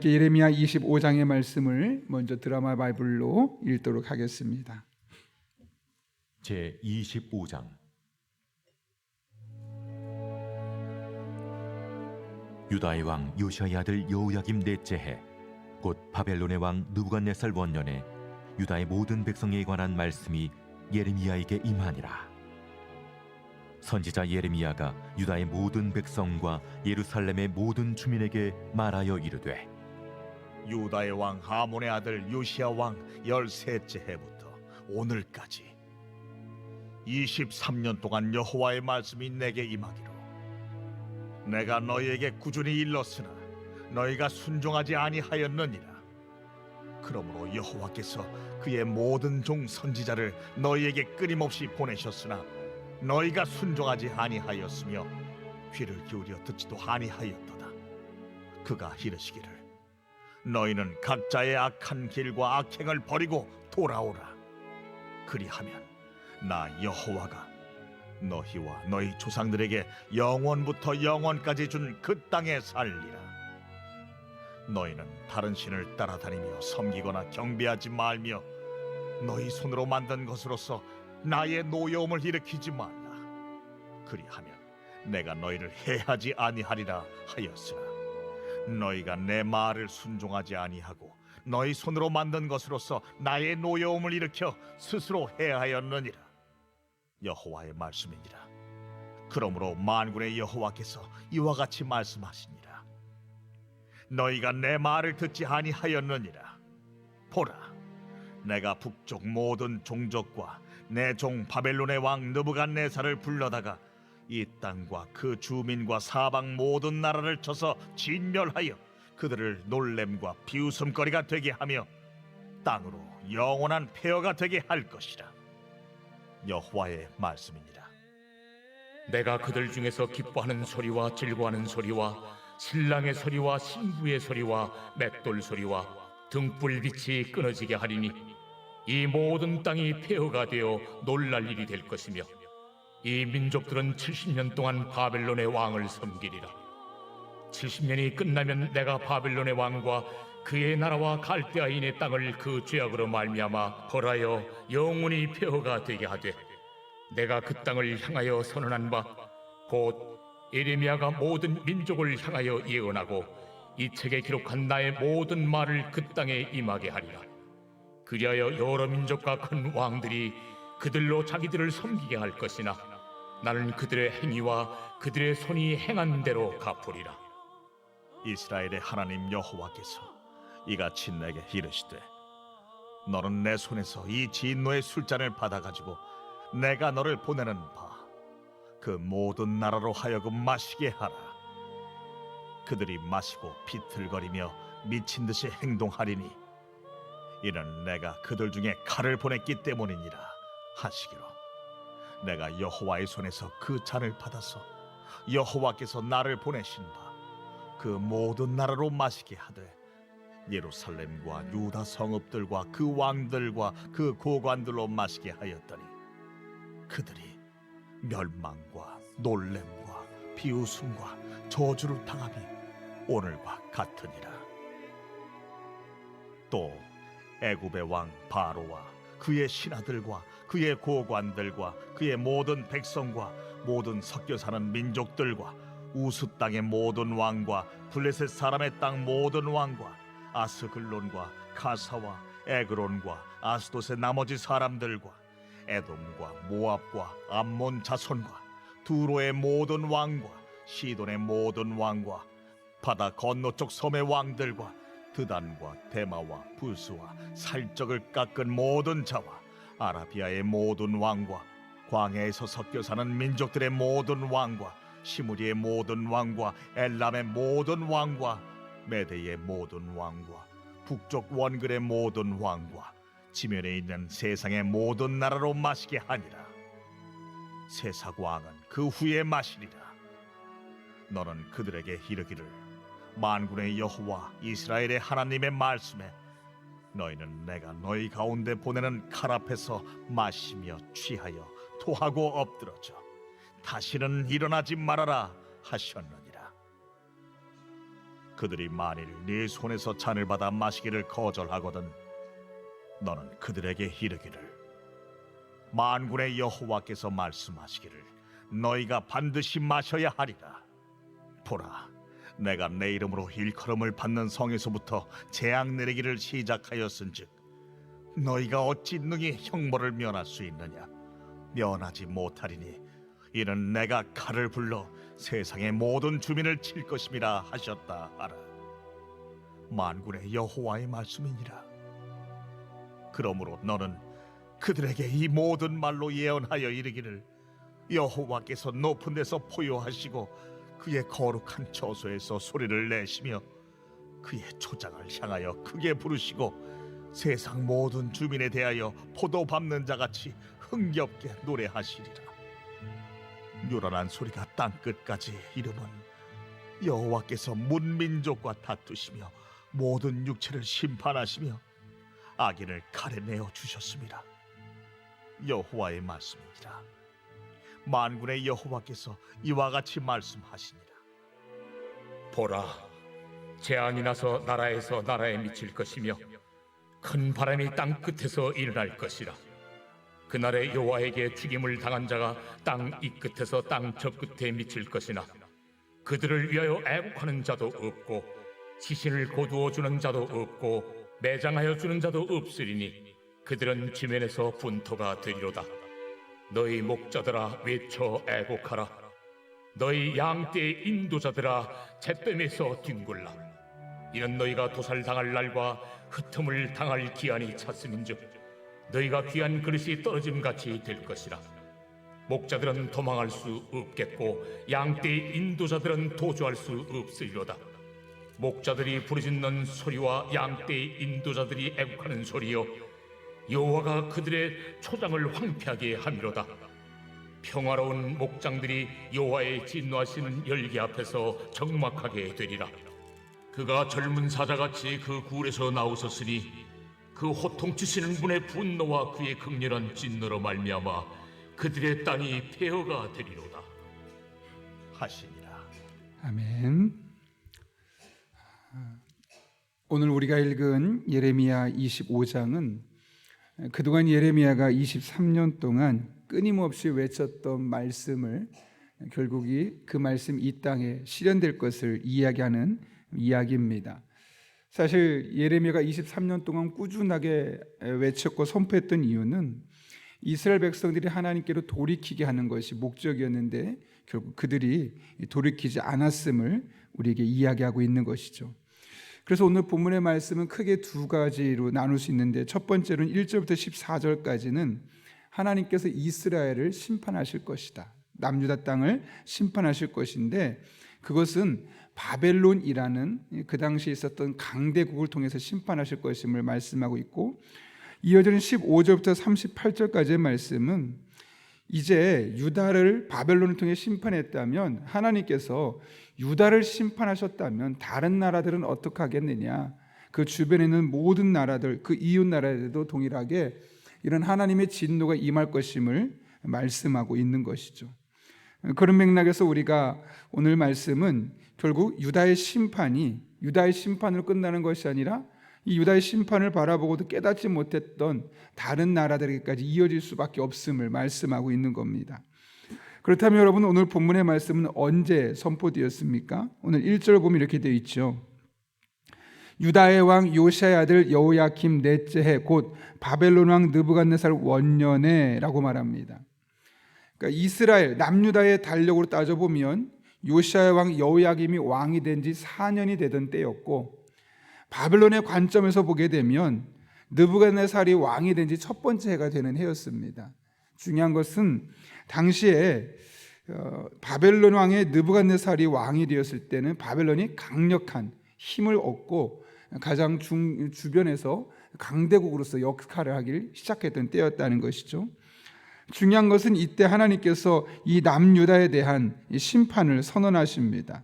함께 예레미야 25장의 말씀을 먼저 드라마 바이블로 읽도록 하겠습니다. 제 25장 유다의 왕 요시아의 아들 여호야김 넷째 해 곧 바벨론의 왕 느부갓네살 원년에 유다의 모든 백성에 관한 말씀이 예레미야에게 임하니라 선지자 예레미야가 유다의 모든 백성과 예루살렘의 모든 주민에게 말하여 이르되 유다의 왕 하몬의 아들 요시아 왕 열셋째 해부터 오늘까지 23년 동안 여호와의 말씀이 내게 임하기로. 내가 너희에게 꾸준히 일렀으나 너희가 순종하지 아니하였느니라. 그러므로 여호와께서 그의 모든 종 선지자를 너희에게 끊임없이 보내셨으나 너희가 순종하지 아니하였으며 귀를 기울여 듣지도 아니하였도다. 그가 이르시기를 너희는 각자의 악한 길과 악행을 버리고 돌아오라. 그리하면 나 여호와가 너희와 너희 조상들에게 영원부터 영원까지 준 그 땅에 살리라. 너희는 다른 신을 따라다니며 섬기거나 경배하지 말며 너희 손으로 만든 것으로서 나의 노여움을 일으키지 말라. 그리하면 내가 너희를 해하지 아니하리라 하였으나 너희가 내 말을 순종하지 아니하고 너희 손으로 만든 것으로서 나의 노여움을 일으켜 스스로 해하였느니라. 여호와의 말씀이니라. 그러므로 만군의 여호와께서 이와 같이 말씀하시니라. 너희가 내 말을 듣지 아니하였느니라. 보라 내가 북쪽 모든 종족과 내 종 바벨론의 왕 느부갓네살을 불러다가 이 땅과 그 주민과 사방 모든 나라를 쳐서 진멸하여 그들을 놀램과 비웃음거리가 되게 하며 땅으로 영원한 폐허가 되게 할 것이라. 여호와의 말씀이니라 내가 그들 중에서 기뻐하는 소리와 즐거워하는 소리와 신랑의 소리와 신부의 소리와 맷돌 소리와 등불빛이 끊어지게 하리니 이 모든 땅이 폐허가 되어 놀랄 일이 될 것이며 이 민족들은 70년 동안 바벨론의 왕을 섬기리라. 70년이 끝나면 내가 바벨론의 왕과 그의 나라와 갈대아인의 땅을 그 죄악으로 말미암아 벌하여 영원히 폐허가 되게 하되 내가 그 땅을 향하여 선언한 바 곧 에레미야가 모든 민족을 향하여 예언하고 이 책에 기록한 나의 모든 말을 그 땅에 임하게 하리라. 그리하여 여러 민족과 큰 왕들이 그들로 자기들을 섬기게 할 것이나 나는 그들의 행위와 그들의 손이 행한 대로 갚으리라. 이스라엘의 하나님 여호와께서 이같이 내게 이르시되 너는 내 손에서 이 진노의 술잔을 받아가지고 내가 너를 보내는 바 그 모든 나라로 하여금 마시게 하라. 그들이 마시고 비틀거리며 미친 듯이 행동하리니 이는 내가 그들 중에 칼을 보냈기 때문이니라 하시기로 내가 여호와의 손에서 그 잔을 받아서 여호와께서 나를 보내신 바 그 모든 나라로 마시게 하되 예루살렘과 유다 성읍들과 그 왕들과 그 고관들로 마시게 하였더니 그들이 멸망과 놀램과 비웃음과 저주를 당함이 오늘과 같으니라. 또 애굽의 왕 바로와 그의 신하들과 그의 고관들과 그의 모든 백성과 모든 섞여 사는 민족들과 우스 땅의 모든 왕과 블레셋 사람의 땅 모든 왕과 아스글론과 가사와 에그론과 아스돗의 나머지 사람들과 에돔과 모압과 암몬 자손과 두로의 모든 왕과 시돈의 모든 왕과 바다 건너쪽 섬의 왕들과 드단과 데마와 부스와 살적을 깎은 모든 자와 아라비아의 모든 왕과 광야에서 섞여 사는 민족들의 모든 왕과 시무리의 모든 왕과 엘람의 모든 왕과 메대의 모든 왕과 북쪽 원글의 모든 왕과 지면에 있는 세상의 모든 나라로 마시게 하니라. 세상 왕은 그 후에 마시리라. 너는 그들에게 이르기를 만군의 여호와 이스라엘의 하나님의 말씀에 너희는 내가 너희 가운데 보내는 칼 앞에서 마시며 취하여 토하고 엎드러져. 다시는 일어나지 말아라 하셨느니라. 그들이 만일 네 손에서 잔을 받아 마시기를 거절하거든 너는 그들에게 이르기를 만군의 여호와께서 말씀하시기를 너희가 반드시 마셔야 하리라. 보라 내가 내 이름으로 일컬음을 받는 성에서부터 재앙 내리기를 시작하였은즉 너희가 어찌 능히 형벌을 면할 수 있느냐? 면하지 못하리니 이는 내가 칼을 불러 세상의 모든 주민을 칠 것임이라 하셨다 하라. 만군의 여호와의 말씀이니라. 그러므로 너는 그들에게 이 모든 말로 예언하여 이르기를 여호와께서 높은 데서 포효하시고 그의 거룩한 처소에서 소리를 내시며 그의 초장을 향하여 크게 부르시고 세상 모든 주민에 대하여 포도 밟는 자같이 흥겹게 노래하시리라 요란한 소리가 땅 끝까지 이르면 여호와께서 문민족과 다투시며 모든 육체를 심판하시며 악인을 칼에 내어 주셨습니다. 여호와의 말씀이니라. 만군의 여호와께서 이와 같이 말씀하시니라. 보라, 재앙이 나서 나라에서 나라에 미칠 것이며 큰 바람이 땅 끝에서 일어날 것이라. 그날에 여호와에게 죽임을 당한 자가 땅 이 끝에서 땅 저 끝에 미칠 것이나 그들을 위하여 애국하는 자도 없고 시신을 거두어 주는 자도 없고 매장하여 주는 자도 없으리니 그들은 지면에서 분토가 되리로다. 너희 목자들아 외쳐 애곡하라. 너희 양떼의 인도자들아 잿뱀에서 뒹굴라. 이는 너희가 도살당할 날과 흩음을 당할 기한이 찼음인즉 너희가 귀한 그릇이 떨어짐 같이 될 것이라. 목자들은 도망할 수 없겠고 양떼의 인도자들은 도주할 수 없으리로다. 목자들이 부르짖는 소리와 양떼의 인도자들이 애국하는 소리여 여호와가 그들의 초장을 황폐하게 함이로다. 평화로운 목장들이 여호와의 진노하시는 열기 앞에서 적막하게 되리라. 그가 젊은 사자같이 그 굴에서 나오셨으니 그 호통치시는 분의 분노와 그의 극렬한 진노로 말미암아 그들의 땅이 폐허가 되리로다. 하시니라. 아멘. 오늘 우리가 읽은 예레미야 25장은 그동안 예레미야가 23년 동안 끊임없이 외쳤던 말씀을 결국 이 그 말씀 이 땅에 실현될 것을 이야기하는 이야기입니다. 사실 예레미야가 23년 동안 꾸준하게 외쳤고 선포했던 이유는 이스라엘 백성들이 하나님께로 돌이키게 하는 것이 목적이었는데 결국 그들이 돌이키지 않았음을 우리에게 이야기하고 있는 것이죠. 그래서 오늘 본문의 말씀은 크게 두 가지로 나눌 수 있는데 첫 번째로는 1절부터 14절까지는 하나님께서 이스라엘을 심판하실 것이다. 남유다 땅을 심판하실 것인데 그것은 바벨론이라는 그 당시에 있었던 강대국을 통해서 심판하실 것임을 말씀하고 있고 이어지는 15절부터 38절까지의 말씀은 이제 유다를 바벨론을 통해 심판했다면 하나님께서 유다를 심판하셨다면 다른 나라들은 어떻게 하겠느냐? 그 주변에 있는 모든 나라들, 그 이웃 나라들도 동일하게 이런 하나님의 진노가 임할 것임을 말씀하고 있는 것이죠. 그런 맥락에서 우리가 오늘 말씀은 결국 유다의 심판이 유다의 심판으로 끝나는 것이 아니라 이 유다의 심판을 바라보고도 깨닫지 못했던 다른 나라들에게까지 이어질 수밖에 없음을 말씀하고 있는 겁니다. 그렇다면 여러분 오늘 본문의 말씀은 언제 선포되었습니까? 오늘 1절 보면 이렇게 되어 있죠. 유다의 왕 요시아의 아들 여호야김 넷째 해 곧 바벨론 왕 느부갓네살 원년에라고 말합니다. 그러니까 이스라엘 남유다의 달력으로 따져 보면 요시아의 왕 여호야김이 왕이 된 지 4년이 되던 때였고 바벨론의 관점에서 보게 되면 느부갓네살이 왕이 된 지 첫 번째 해가 되는 해였습니다. 중요한 것은 당시에 어, 바벨론 왕의 느부갓네살이 왕이 되었을 때는 바벨론이 강력한 힘을 얻고 가장 중, 주변에서 강대국으로서 역할을 하길 시작했던 때였다는 것이죠. 중요한 것은 이때 하나님께서 이 남유다에 대한 심판을 선언하십니다.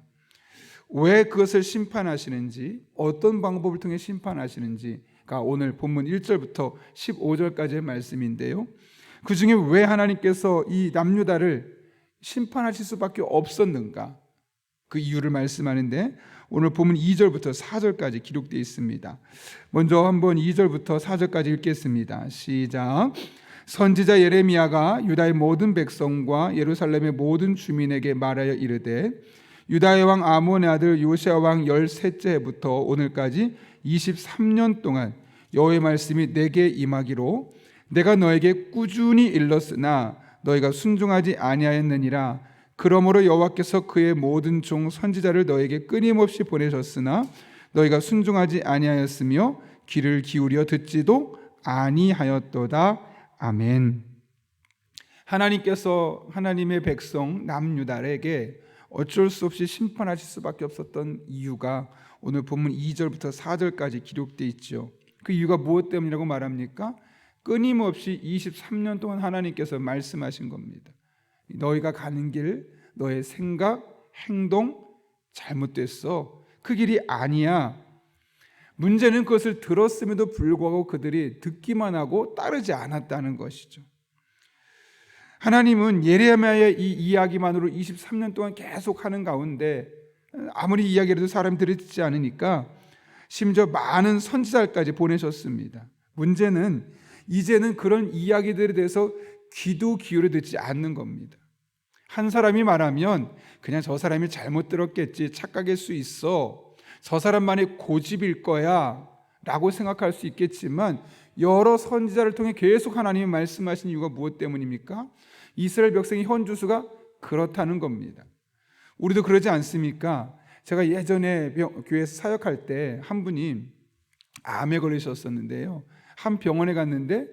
왜 그것을 심판하시는지, 어떤 방법을 통해 심판하시는지가 오늘 본문 1절부터 15절까지의 말씀인데요. 그 중에 왜 하나님께서 이 남유다를 심판하실 수밖에 없었는가? 그 이유를 말씀하는데 오늘 보면 2절부터 4절까지 기록되어 있습니다. 먼저 한번 2절부터 4절까지 읽겠습니다. 시작. 선지자 예레미야가 유다의 모든 백성과 예루살렘의 모든 주민에게 말하여 이르되 유다의 왕 아몬의 아들 요시아 왕 열셋째 해부터 오늘까지 23년 동안 여호와의 말씀이 내게 임하기로 내가 너에게 꾸준히 일렀으나 너희가 순종하지 아니하였느니라 그러므로 여호와께서 그의 모든 종 선지자를 너에게 끊임없이 보내셨으나 너희가 순종하지 아니하였으며 귀를 기울여 듣지도 아니하였도다 아멘. 하나님께서 하나님의 백성 남유다에게 어쩔 수 없이 심판하실 수밖에 없었던 이유가 오늘 본문 2절부터 4절까지 기록되어 있죠. 그 이유가 무엇 때문이라고 말합니까? 끊임없이 23년 동안 하나님께서 말씀하신 겁니다. 너희가 가는 길, 너의 생각, 행동 잘못됐어. 그 길이 아니야. 문제는 그것을 들었음에도 불구하고 그들이 듣기만 하고 따르지 않았다는 것이죠. 하나님은 예레미야의 이 이야기만으로 23년 동안 계속 하는 가운데 아무리 이야기해도 사람이 듣지 않으니까 심지어 많은 선지자까지 보내셨습니다. 문제는 이제는 그런 이야기들에 대해서 귀도 기울여 듣지 않는 겁니다. 한 사람이 말하면 그냥 저 사람이 잘못 들었겠지 착각일 수 있어. 저 사람만의 고집일 거야. 라고 생각할 수 있겠지만 여러 선지자를 통해 계속 하나님이 말씀하신 이유가 무엇 때문입니까? 이스라엘 백성의 현주수가 그렇다는 겁니다. 우리도 그러지 않습니까? 제가 예전에 병- 교회에서 사역할 때 한 분이 암에 걸리셨었는데요. 한 병원에 갔는데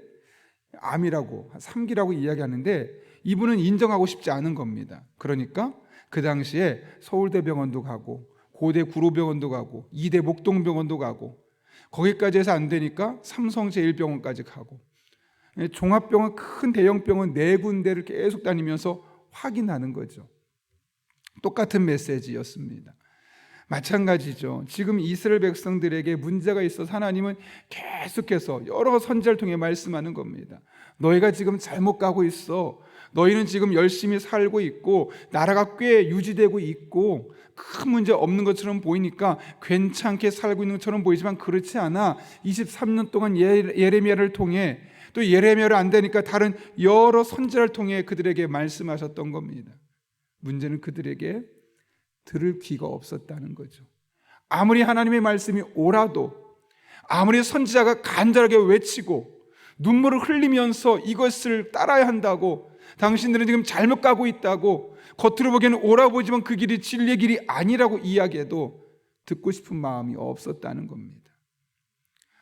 암이라고 3기라고 이야기하는데 이분은 인정하고 싶지 않은 겁니다. 그러니까 그 당시에 서울대병원도 가고 고대 구로병원도 가고 이대 목동병원도 가고 거기까지 해서 안 되니까 삼성 제일병원까지 가고 예, 종합병원 큰 대형병원 네 군데를 계속 다니면서 확인하는 거죠. 똑같은 메시지였습니다. 마찬가지죠. 지금 이스라엘 백성들에게 문제가 있어서 하나님은 계속해서 여러 선지자를 통해 말씀하는 겁니다. 너희가 지금 잘못 가고 있어. 너희는 지금 열심히 살고 있고 나라가 꽤 유지되고 있고 큰 문제 없는 것처럼 보이니까 괜찮게 살고 있는 것처럼 보이지만 그렇지 않아. 23년 동안 예- 예레미야를 통해 또 예레미야를 안 되니까 다른 여러 선지자를 통해 그들에게 말씀하셨던 겁니다. 문제는 그들에게 들을 귀가 없었다는 거죠. 아무리 하나님의 말씀이 오라도 아무리 선지자가 간절하게 외치고 눈물을 흘리면서 이것을 따라야 한다고 당신들은 지금 잘못 가고 있다고 겉으로 보기에는 오라 보지만 그 길이 진리의 길이 아니라고 이야기해도 듣고 싶은 마음이 없었다는 겁니다.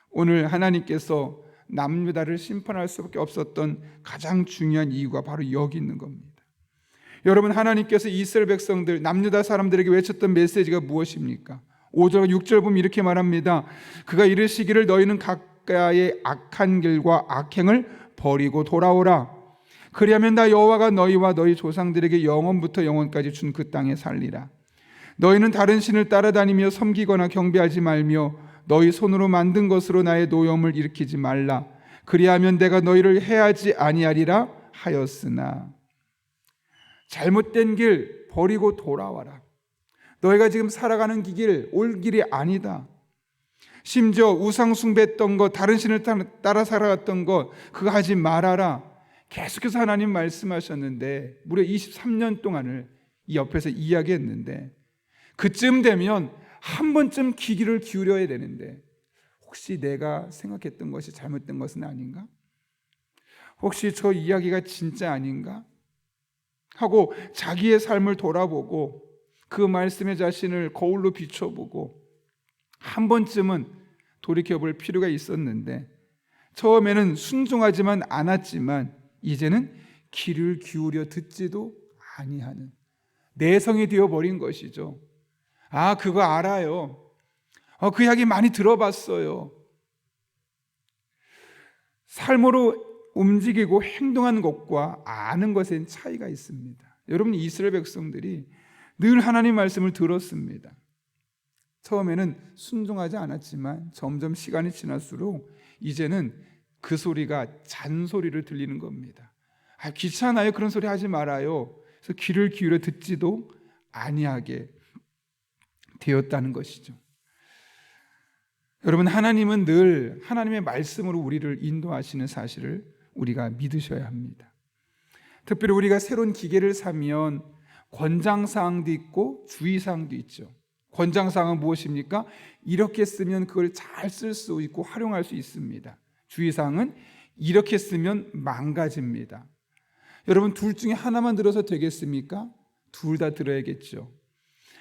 오늘 하나님께서 남유다를 심판할 수밖에 없었던 가장 중요한 이유가 바로 여기 있는 겁니다. 여러분 하나님께서 이스라엘 백성들 남유다 사람들에게 외쳤던 메시지가 무엇입니까? 5절 6절 보면 이렇게 말합니다. 그가 이르시기를 너희는 각가의 악한 길과 악행을 버리고 돌아오라. 그리하면 나 여호와가 너희와 너희 조상들에게 영원부터 영원까지 준 그 땅에 살리라. 너희는 다른 신을 따라다니며 섬기거나 경배하지 말며 너희 손으로 만든 것으로 나의 노염을 일으키지 말라. 그리하면 내가 너희를 해하지 아니하리라 하였으나 잘못된 길 버리고 돌아와라. 너희가 지금 살아가는 길 올 길이 아니다. 심지어 우상 숭배했던 것, 다른 신을 따라 살아갔던 것 그거 하지 말아라. 계속해서 하나님 말씀하셨는데 무려 23년 동안을 이 옆에서 이야기했는데 그쯤 되면 한 번쯤 귀기를 기울여야 되는데 혹시 내가 생각했던 것이 잘못된 것은 아닌가? 혹시 저 이야기가 진짜 아닌가? 하고 자기의 삶을 돌아보고 그 말씀의 자신을 거울로 비춰보고 한 번쯤은 돌이켜 볼 필요가 있었는데 처음에는 순종하지만 않았지만 이제는 귀를 기울여 듣지도 아니하는 내성이 되어 버린 것이죠. 아, 그거 알아요. 어, 그 이야기 많이 들어봤어요. 삶으로 움직이고 행동하는 것과 아는 것엔 차이가 있습니다. 여러분 이스라엘 백성들이 늘 하나님 말씀을 들었습니다. 처음에는 순종하지 않았지만 점점 시간이 지날수록 이제는 그 소리가 잔소리를 들리는 겁니다. 아, 귀찮아요. 그런 소리 하지 말아요. 그래서 귀를 기울여 듣지도 아니하게 되었다는 것이죠. 여러분 하나님은 늘 하나님의 말씀으로 우리를 인도하시는 사실을 우리가 믿으셔야 합니다. 특별히 우리가 새로운 기계를 사면 권장 사항도 있고 주의 사항도 있죠. 권장 사항은 무엇입니까? 이렇게 쓰면 그걸 잘 쓸 수 있고 활용할 수 있습니다. 주의 사항은 이렇게 쓰면 망가집니다. 여러분 둘 중에 하나만 들어서 되겠습니까? 둘 다 들어야겠죠.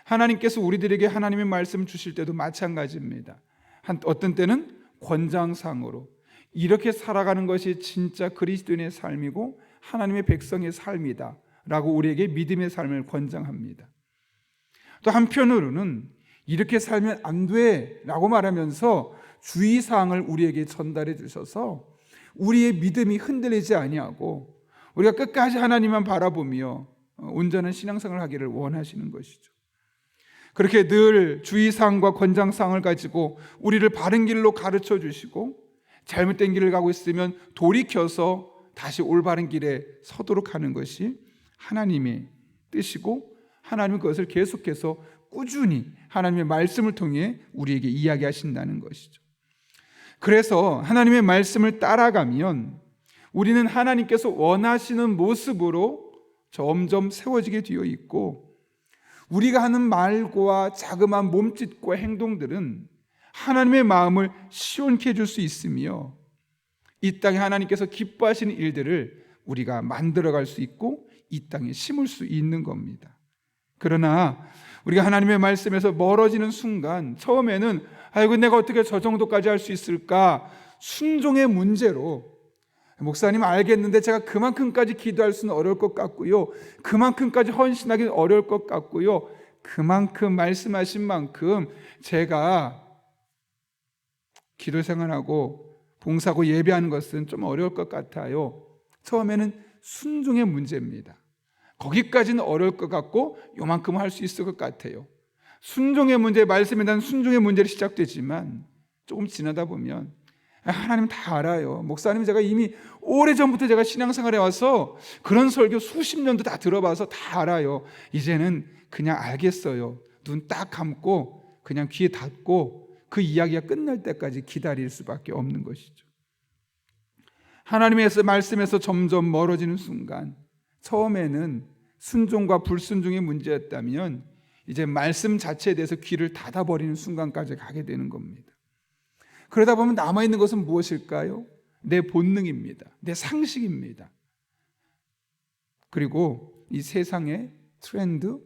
하나님께서 우리들에게 하나님의 말씀 주실 때도 마찬가지입니다. 한 어떤 때는 권장상으로 이렇게 살아가는 것이 진짜 그리스도인의 삶이고 하나님의 백성의 삶이다라고 우리에게 믿음의 삶을 권장합니다. 또 한편으로는 이렇게 살면 안 돼라고 말하면서 주의 사항을 우리에게 전달해 주셔서 우리의 믿음이 흔들리지 아니하고 우리가 끝까지 하나님만 바라보며 온전한 신앙생활을 하기를 원하시는 것이죠. 그렇게 늘 주의사항과 권장사항을 가지고 우리를 바른 길로 가르쳐 주시고 잘못된 길을 가고 있으면 돌이켜서 다시 올바른 길에 서도록 하는 것이 하나님의 뜻이고 하나님은 그것을 계속해서 꾸준히 하나님의 말씀을 통해 우리에게 이야기하신다는 것이죠. 그래서 하나님의 말씀을 따라가면 우리는 하나님께서 원하시는 모습으로 점점 세워지게 되어 있고 우리가 하는 말과 자그마한 몸짓과 행동들은 하나님의 마음을 시원케 해줄 수 있으며 이 땅에 하나님께서 기뻐하시는 일들을 우리가 만들어갈 수 있고 이 땅에 심을 수 있는 겁니다. 그러나 우리가 하나님의 말씀에서 멀어지는 순간 처음에는 아이고 내가 어떻게 저 정도까지 할 수 있을까 순종의 문제로 목사님 알겠는데 제가 그만큼까지 기도할 수는 어려울 것 같고요. 그만큼까지 헌신하기는 어려울 것 같고요. 그만큼 말씀하신 만큼 제가 기도 생활하고 봉사고 예배하는 것은 좀 어려울 것 같아요. 처음에는 순종의 문제입니다. 거기까지는 어려울 것 같고 요만큼 할수 있을 것 같아요. 순종의 문제, 말씀에 대한 순종의 문제로 시작되지만 조금 지나다 보면 하나님 다 알아요. 목사님 제가 이미 오래 전부터 제가 신앙생활에 와서 그런 설교 수십 년도 다 들어봐서 다 알아요. 이제는 그냥 알겠어요. 눈 딱 감고 그냥 귀에 닫고 그 이야기가 끝날 때까지 기다릴 수밖에 없는 것이죠. 하나님의 말씀에서 점점 멀어지는 순간 처음에는 순종과 불순종의 문제였다면 이제 말씀 자체에 대해서 귀를 닫아버리는 순간까지 가게 되는 겁니다. 그러다 보면 남아있는 것은 무엇일까요? 내 본능입니다. 내 상식입니다. 그리고 이 세상의 트렌드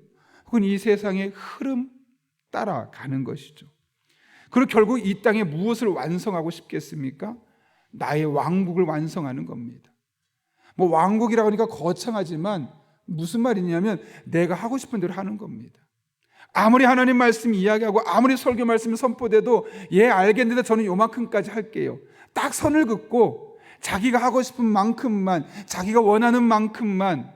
혹은 이 세상의 흐름 따라가는 것이죠. 그리고 결국 이 땅에 무엇을 완성하고 싶겠습니까? 나의 왕국을 완성하는 겁니다. 뭐 왕국이라고 하니까 거창하지만 무슨 말이냐면 내가 하고 싶은 대로 하는 겁니다. 아무리 하나님 말씀 이야기하고 아무리 설교 말씀이 선포돼도 예 알겠는데 저는 요만큼까지 할게요. 딱 선을 긋고 자기가 하고 싶은 만큼만 자기가 원하는 만큼만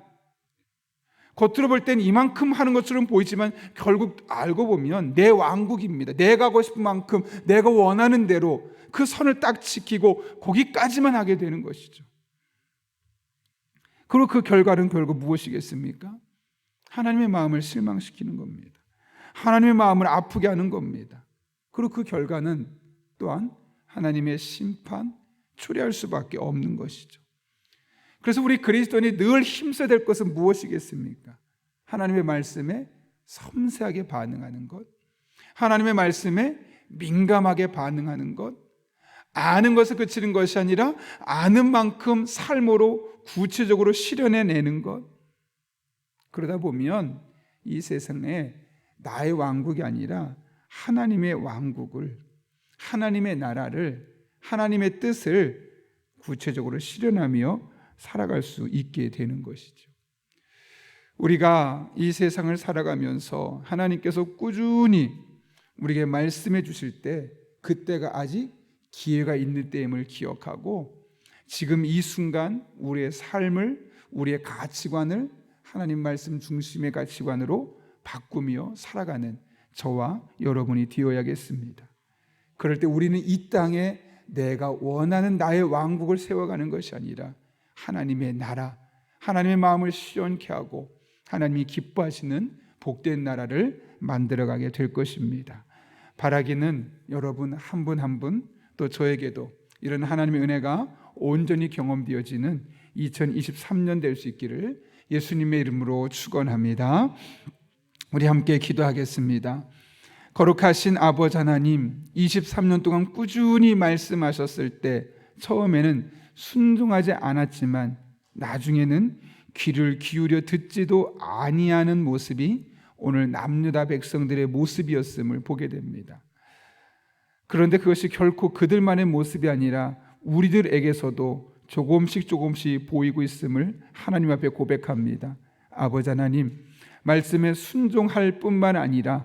겉으로 볼 땐 이만큼 하는 것처럼 보이지만 결국 알고 보면 내 왕국입니다. 내가 하고 싶은 만큼 내가 원하는 대로 그 선을 딱 지키고 거기까지만 하게 되는 것이죠. 그리고 그 결과는 결국 무엇이겠습니까? 하나님의 마음을 실망시키는 겁니다. 하나님의 마음을 아프게 하는 겁니다. 그리고 그 결과는 또한 하나님의 심판, 초래할 수밖에 없는 것이죠. 그래서 우리 그리스도인이 늘 힘써야 될 것은 무엇이겠습니까? 하나님의 말씀에 섬세하게 반응하는 것, 하나님의 말씀에 민감하게 반응하는 것, 아는 것을 그치는 것이 아니라 아는 만큼 삶으로 구체적으로 실현해 내는 것. 그러다 보면 이 세상에 나의 왕국이 아니라 하나님의 왕국을, 하나님의 나라를, 하나님의 뜻을 구체적으로 실현하며 살아갈 수 있게 되는 것이죠. 우리가 이 세상을 살아가면서 하나님께서 꾸준히 우리에게 말씀해 주실 때 그때가 아직 기회가 있는 때임을 기억하고 지금 이 순간 우리의 삶을 우리의 가치관을 하나님 말씀 중심의 가치관으로 바꾸며 살아가는 저와 여러분이 되어야겠습니다. 그럴 때 우리는 이 땅에 내가 원하는 나의 왕국을 세워가는 것이 아니라 하나님의 나라, 하나님의 마음을 시원케 하고 하나님이 기뻐하시는 복된 나라를 만들어가게 될 것입니다. 바라기는 여러분 한 분 한 분 또 저에게도 이런 하나님의 은혜가 온전히 경험되어지는 2023년 될 수 있기를 예수님의 이름으로 축원합니다. 우리 함께 기도하겠습니다. 거룩하신 아버지 하나님, 23년 동안 꾸준히 말씀하셨을 때 처음에는 순종하지 않았지만 나중에는 귀를 기울여 듣지도 아니하는 모습이 오늘 남유다 백성들의 모습이었음을 보게 됩니다. 그런데 그것이 결코 그들만의 모습이 아니라 우리들에게서도 조금씩 조금씩 보이고 있음을 하나님 앞에 고백합니다. 아버지 하나님, 말씀에 순종할 뿐만 아니라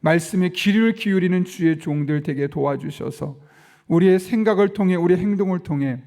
말씀에 귀를 기울이는 주의 종들 되게 도와주셔서 우리의 생각을 통해 우리의 행동을 통해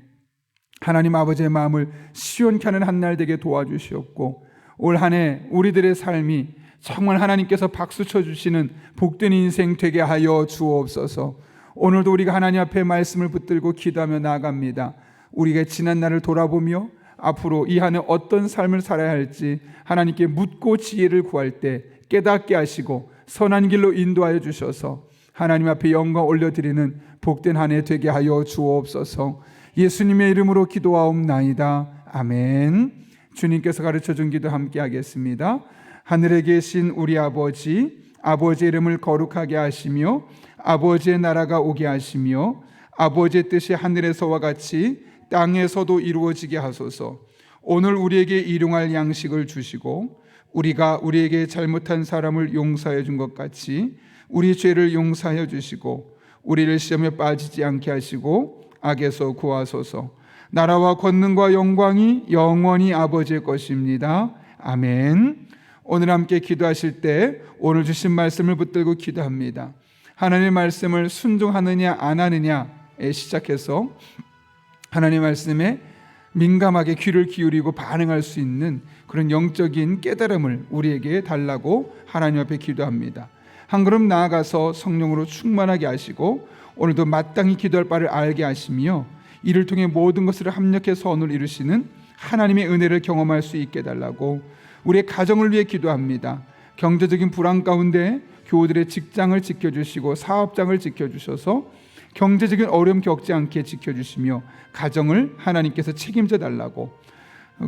하나님 아버지의 마음을 시원케 하는 한 날 되게 도와주시옵고 올 한 해 우리들의 삶이 정말 하나님께서 박수 쳐 주시는 복된 인생 되게 하여 주옵소서. 오늘도 우리가 하나님 앞에 말씀을 붙들고 기도하며 나아갑니다. 우리가 지난 날을 돌아보며 앞으로 이 한 해 어떤 삶을 살아야 할지 하나님께 묻고 지혜를 구할 때 깨닫게 하시고 선한 길로 인도하여 주셔서 하나님 앞에 영광 올려드리는 복된 한 해 되게 하여 주옵소서. 예수님의 이름으로 기도하옵나이다. 아멘. 주님께서 가르쳐 준 기도 함께 하겠습니다. 하늘에 계신 우리 아버지, 아버지의 이름을 거룩하게 하시며 아버지의 나라가 오게 하시며 아버지의 뜻이 하늘에서와 같이 땅에서도 이루어지게 하소서. 오늘 우리에게 일용할 양식을 주시고 우리가 우리에게 잘못한 사람을 용서해 준 것 같이 우리 죄를 용서하여 주시고 우리를 시험에 빠지지 않게 하시고 악에서 구하소서. 나라와 권능과 영광이 영원히 아버지의 것입니다. 아멘. 오늘 함께 기도하실 때 오늘 주신 말씀을 붙들고 기도합니다. 하나님의 말씀을 순종하느냐 안 하느냐에 시작해서 하나님의 말씀에 민감하게 귀를 기울이고 반응할 수 있는 그런 영적인 깨달음을 우리에게 달라고 하나님 앞에 기도합니다. 한 걸음 나아가서 성령으로 충만하게 하시고 오늘도 마땅히 기도할 바를 알게 하시며 이를 통해 모든 것을 합력해 선을 이루시는 하나님의 은혜를 경험할 수 있게 달라고 우리의 가정을 위해 기도합니다. 경제적인 불안 가운데 교우들의 직장을 지켜주시고 사업장을 지켜주셔서 경제적인 어려움 겪지 않게 지켜주시며 가정을 하나님께서 책임져 달라고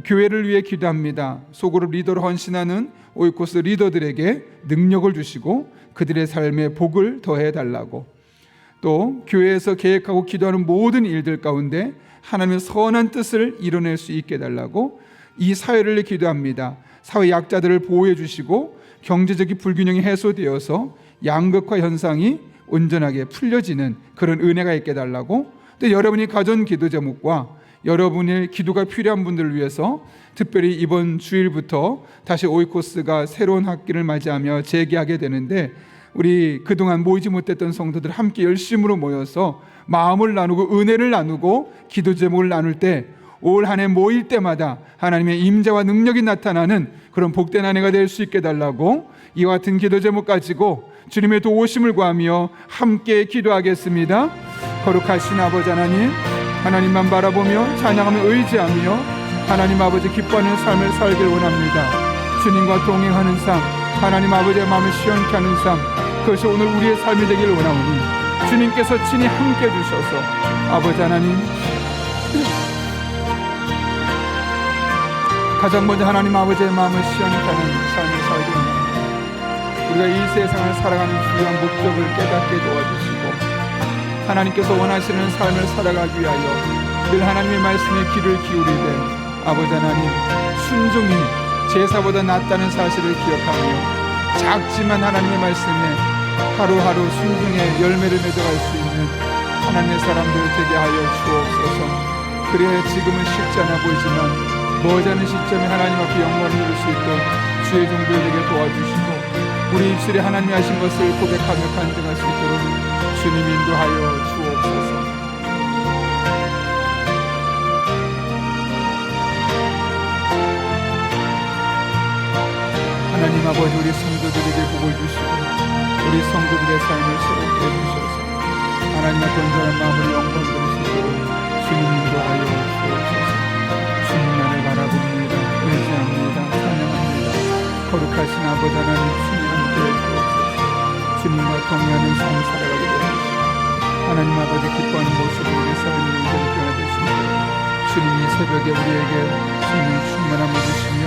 교회를 위해 기도합니다. 소그룹 리더로 헌신하는 오이코스 리더들에게 능력을 주시고 그들의 삶에 복을 더해 달라고 또 교회에서 계획하고 기도하는 모든 일들 가운데 하나님의 선한 뜻을 이뤄낼 수 있게 달라고 이 사회를 기도합니다. 사회 약자들을 보호해 주시고 경제적인 불균형이 해소되어서 양극화 현상이 온전하게 풀려지는 그런 은혜가 있게 달라고. 또 여러분이 가전 기도 제목과 여러분의 기도가 필요한 분들을 위해서 특별히 이번 주일부터 다시 오이코스가 새로운 학기를 맞이하며 재개하게 되는데 우리 그동안 모이지 못했던 성도들 함께 열심으로 모여서 마음을 나누고 은혜를 나누고 기도 제목을 나눌 때 올 한 해 모일 때마다 하나님의 임재와 능력이 나타나는 그런 복된 한 해가 될 수 있게 달라고 이와 같은 기도 제목 가지고 주님의 도우심을 구하며 함께 기도하겠습니다. 거룩하신 아버지 하나님, 하나님만 바라보며 찬양하며 의지하며 하나님 아버지 기뻐하는 삶을 살길 원합니다. 주님과 동행하는 삶, 하나님 아버지의 마음을 시원케 하는 삶, 그것이 오늘 우리의 삶이 되기를 원하오니 주님께서 친히 함께 해주셔서 아버지 하나님 가장 먼저 하나님 아버지의 마음을 시원케 하는 삶을 살길 원합니다. 우리가 이 세상을 살아가는 중요한 목적을 깨닫게 도와주시고 하나님께서 원하시는 삶을 살아가기 위하여 늘 하나님의 말씀에 귀를 기울이되 아버지 하나님 순종이 제사보다 낫다는 사실을 기억하며 작지만 하나님의 말씀에 하루하루 순종의 열매를 맺어갈 수 있는 하나님의 사람들 되게 하여 주옵소서. 그래야 지금은 쉽지 않아 보이지만 머지않은 시점에 하나님 앞에 영광을 누릴 수 있도록 주의 종들에게 도와주시고 우리 입술에 하나님이 하신 것을 고백하며 간증할 수 있도록 주님 인도하여 주옵소서. 하나님 아버지 우리 성도들에게 복을 주시고 우리 성도들의 삶을 새롭게 해주셔서 하나님의 건전한 마음을 영광 있도록 주님 인도하여 거룩하신 아버지 하나님 주님 함께 해주옵소서. 주님과 동의하는 삶 살아가게 되옵소서 하나님 아버지 기뻐하는 모습으로 우리 삶이 온전히 변화되시며 주님이 새벽에 우리에게 성령 충만함을 주시며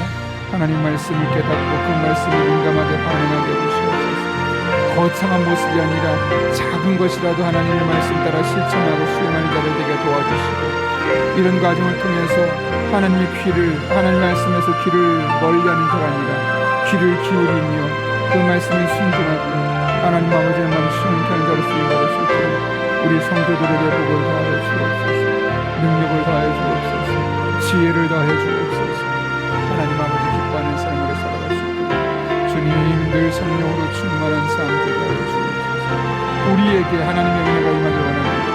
하나님 말씀을 깨닫고 그 말씀에 민감하게 반응하게 해주시옵소서 거창한 모습이 아니라 작은 것이라도 하나님의 말씀 따라 실천하고 수행하는 자들 되게 도와주시고 이런 과정을 통해서 하나님의 귀를 하나님 말씀에서 귀를 멀리하는 자가 아니라 귀를 기울이며 그 말씀에 순종하고 하나님 아버지의 마음 순응하는 자로 쓰임받을 수 있도록 우리 성도들에게 복을 더하여 주옵소서. 능력을 더하여 주옵소서. 지혜를 더하여 주옵소서. 하나님 아버지 기뻐하는 삶으로 살아갈 수 있도록 주님 늘 성령으로 충만한 삶 되게 하여 주옵소서. 우리에게 하나님의 은혜가 임하기 원합니다.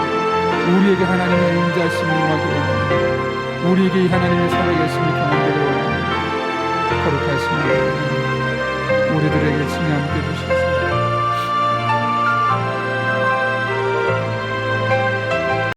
우리에게 하나님의 인자심이 임하기 원합니다. 우리에게 이 하나님의 살아계심이 경험되기 원합니다. 거룩하신 하나님 우리들에게 칭함께 주셔서